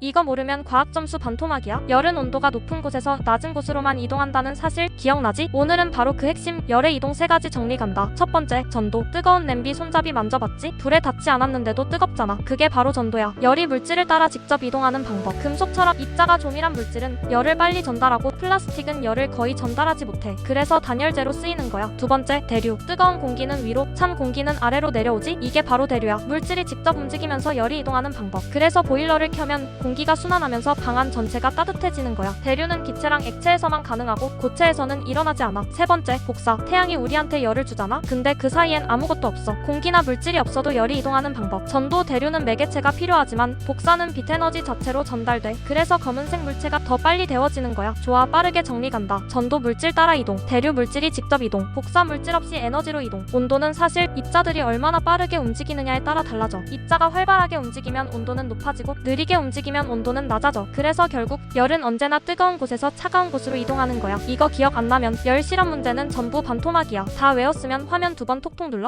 이거 모르면 과학 점수 반토막이야. 열은 온도가 높은 곳에서 낮은 곳으로만 이동한다는 사실 기억나지? 오늘은 바로 그 핵심 열의 이동 세 가지 정리 간다. 첫 번째, 전도. 뜨거운 냄비 손잡이 만져봤지? 불에 닿지 않았는데도 뜨겁잖아. 그게 바로 전도야. 열이 물질을 따라 직접 이동하는 방법. 금속처럼 입자가 조밀한 물질은 열을 빨리 전달하고 플라스틱은 열을 거의 전달하지 못해. 그래서 단열재로 쓰이는 거야. 두 번째, 대류. 뜨거운 공기는 위로, 찬 공기는 아래로 내려오지? 이게 바로 대류야. 물질이 직접 움직이면서 열이 이동하는 방법. 그래서 보일러를 켜면 공기가 순환하면서 방안 전체가 따뜻해지는 거야. 대류는 기체랑 액체에서만 가능하고 고체에서는 일어나지 않아. 세 번째, 복사. 태양이 우리한테 열을 주잖아. 근데 그 사이엔 아무것도 없어. 공기나 물질이 없어도 열이 이동하는 방법. 전도 대류는 매개체가 필요하지만 복사는 빛 에너지 자체로 전달돼. 그래서 검은색 물체가 더 빨리 데워지는 거야. 좋아, 빠르게 정리 간다. 전도 물질 따라 이동. 대류 물질이 직접 이동. 복사 물질 없이 에너지로 이동. 온도는 사실 입자들이 얼마나 빠르게 움직이느냐에 따라 달라져. 입자가 활발하게 움직이면 온도는 높아지고 느리게 움직이면 온도는 낮아져. 그래서 결국 열은 언제나 뜨거운 곳에서 차가운 곳으로 이동하는 거야. 이거 기억 안 나면 열 실험 문제는 전부 반토막이야. 다 외웠으면 화면 두 번 톡톡 눌러.